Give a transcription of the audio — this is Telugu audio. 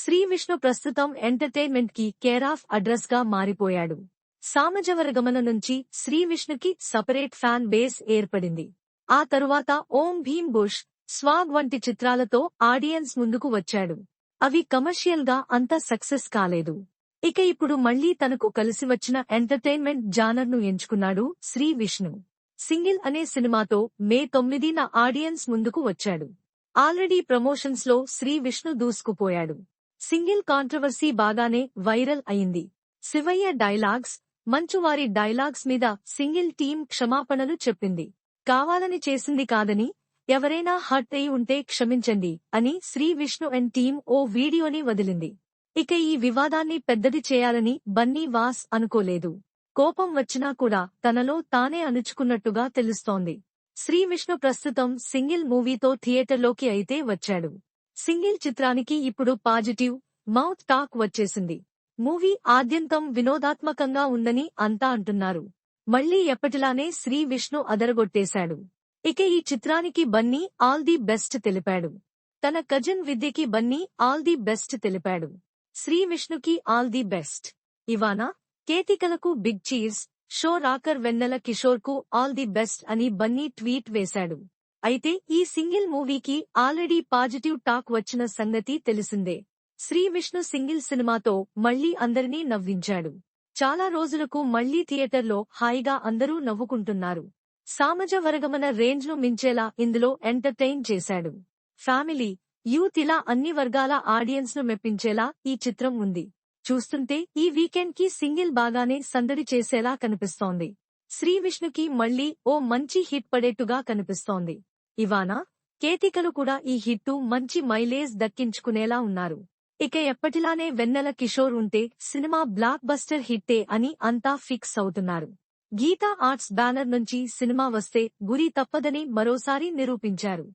శ్రీ విష్ణు ప్రస్తుతం ఎంటర్టైన్మెంట్కి కేర్ ఆఫ్ అడ్రస్గా మారిపోయాడు. సామజవరగమన నుంచి శ్రీ విష్ణుకి సపరేట్ ఫ్యాన్ బేస్ ఏర్పడింది. ఆ తరువాత ఓం భీమ్ బుష్ స్వాగ్ వంటి చిత్రాలతో ఆడియన్స్ ముందుకు వచ్చాడు. అవి కమర్షియల్గా అంత సక్సెస్ కాలేదు. ఇక ఇప్పుడు మళ్ళీ తనకు కలిసి వచ్చిన ఎంటర్టైన్మెంట్ జానర్ను ఎంచుకున్నాడు శ్రీ విష్ణు సింగిల్ అనే సినిమాతో మే తొమ్మిదిన ఆడియన్స్ ముందుకు వచ్చాడు. ఆల్రెడీ ప్రమోషన్స్లో శ్రీ విష్ణు దూసుకుపోయాడు. సింగిల్ కాంట్రవర్సీ బాగానే వైరల్ అయింది. శివయ్య డైలాగ్స్ మంచువారి డైలాగ్స్ మీద సింగిల్ టీం క్షమాపణలు చెప్పింది. కావాలని చేసింది కాదని ఎవరైనా హర్ట్ అయి ఉంటే క్షమించండి అని శ్రీ విష్ణు అండ్ టీం ఓ వీడియోని వదిలింది. ఇక ఈ వివాదాన్ని పెద్దది చేయాలని బన్నీ వాస్ అనుకోలేదు. కోపం వచ్చినా కూడా తనలో తానే అణుచుకున్నట్టుగా తెలుస్తోంది. శ్రీ విష్ణు ప్రస్తుతం సింగిల్ మూవీతో థియేటర్లోకి అయితే వచ్చాడు. సింగిల్ చిత్రానికి ఇప్పుడు పాజిటివ్ మౌత్ టాక్ వచ్చేసింది. మూవీ ఆద్యంతం వినోదాత్మకంగా ఉందని అంతా అంటున్నారు. మళ్ళీ ఎప్పటిలానే శ్రీ విష్ణు అదరగొట్టేశాడు. ఇక ఈ చిత్రానికి బన్నీ ఆల్ ది బెస్ట్ తెలిపాడు. తన కజిన్ విద్యకి బన్నీ ఆల్ ది బెస్ట్ తెలిపాడు. శ్రీ విష్ణుకి all the best. ఇవానా కేతికలకు big cheese show rocker Vennela కిషోర్కు all the best అని బన్నీ ట్వీట్ వేశాడు. అయితే ఈ సింగిల్ మూవీకి ఆల్రెడీ పాజిటివ్ టాక్ వచ్చిన సంగతి తెలిసిందే. శ్రీ విష్ణు సింగిల్ సినిమాతో మళ్ళీ అందరినీ నవ్వించాడు. చాలా రోజులకు మళ్ళీ థియేటర్లో హాయిగా అందరూ నవ్వుకుంటున్నారు. సామజ వర్గమన రేంజ్ను మించేలా ఇందులో ఎంటర్టైన్ చేశాడు. ఫ్యామిలీ యూత్ ఇలా అన్ని వర్గాల ఆడియన్స్ను మెప్పించేలా ఈ చిత్రం ఉంది. చూస్తుంటే ఈ వీకెండ్కి సింగిల్ బాగానే సందడి చేసేలా కనిపిస్తోంది. శ్రీ విష్ణుకి మళ్ళీ ఓ మంచి హిట్ పడేట్టుగా కనిపిస్తోంది. ఇవానా కేతికలు కూడా ఈ హిట్టు మంచి మైలేజ్ దక్కించుకునేలా ఉన్నారు. ఇక ఎప్పటిలానే వెన్నెల కిషోర్ ఉంటే సినిమా బ్లాక్ బస్టర్ హిట్టే అని అంతా ఫిక్స్ అవుతున్నారు. గీతా ఆర్ట్స్ బ్యానర్ నుంచి సినిమా వస్తే గురి తప్పదని మరోసారి నిరూపించారు.